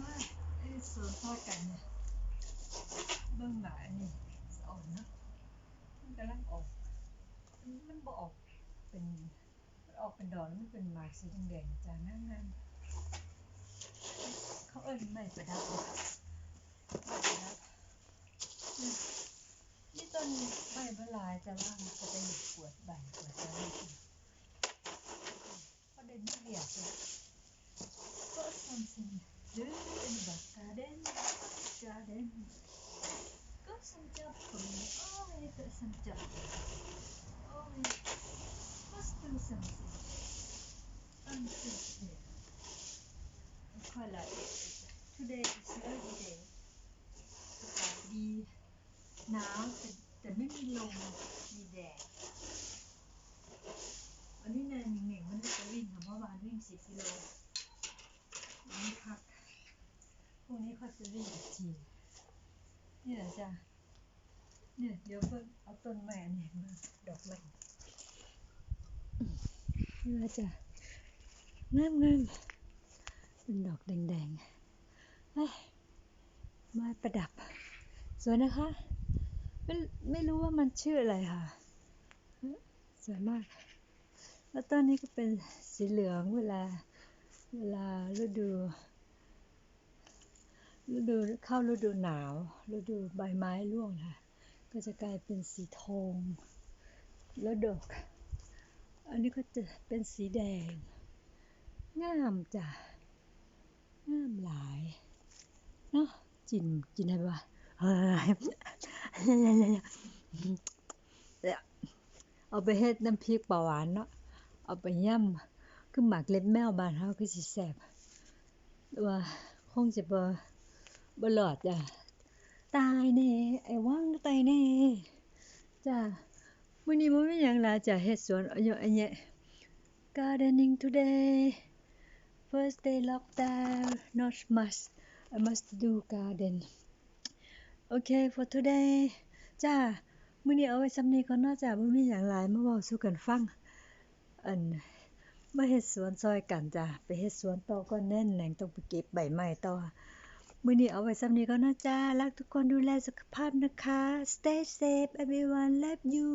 มาไอ้สวนพ่อกันเนี่ยเบื้องหนาอันนี้สะอ่อนนะมันกำลังออกมันมันบ่ออกเป็นออกเป็นดอกแล้วมันเป็นหมากสีแดงๆจ้างามๆเขาเอิ้นไม้ประดับไม้ประดับนี่ต้นใบมะลายแต่ว่ามันจะไปปวดใบปวดอะไรกินประเด็นไม่เรียกเลย Got something new in the garden. Garden. Got some job for me. Oh, I got some job. Oh, I must do something. On Tuesday. I quite like it. Today is early day. อากาศดีหนาวแต่แต่ไม่มีลมมีแดดวันนี้นายหนิงหนิงมันจะวิ่งค่ะเมื่อวานวิ่งสิบกิโล วันนี้พักพ รุ่งนี้เขาจะวิ่งอีกทีนี่แหละจ้ะเนี่ยเดี๋ยวเพิ่งเอาต้นไม้อันนี้มาดอกไม้นี่แหละจ้ะงามงามเป็นดอกแดงๆเอ้ยไม้ประดับ สวยนะคะ ไม่ไม่รู้ว่ามันชื่ออะไรค่ะสวยมาก แล้วต้นนี้ก็เป็นสีเหลืองเวลาเวลาฤดู ฤดูเข้าฤดูหนาวฤดูใบไม้ร่วงค่ะ ก็จะกลายเป็นสีทองแล้วดอกอันนี้ก็จะเป็นสีแดง งามจ้ะงามหลายเนาะจินจินอะไรวะเฮ้ยเอาไปเฮ็ดน้ำพริกปลาหวานเนาะเอาไปย่ำคือหมักเล็บแมวบานเฮาคือสิแซ่บต่ว่าคงจะบ่ บ่รอดจ้ะตายแน่ไอ้วังตายแน่จ้ะมื้อนี้บ่มีหยังหลายจ้ะเฮ็ดสวนเอยอันเนี้ย gardening today first day lockdown not much I must do garden okay for today จ้ามื้อนี้เอาไว้ส่ำนี้ก่อนเนาะจ้ะบ่มีหยังหลายมาเว้าสู่กันฟัง อันมาเฮ็ดสวนซอยกันจ้ะไปเฮ็ดสวนต่อก่อนแน่นแหน่งต้องไปเก็บใบไม้ต่อ มื้อนี้เอาไว้ส่ำนี้ก่อนนะจ้ารักทุกคนดูแลสุขภาพนะคะ Stay safe everyone love you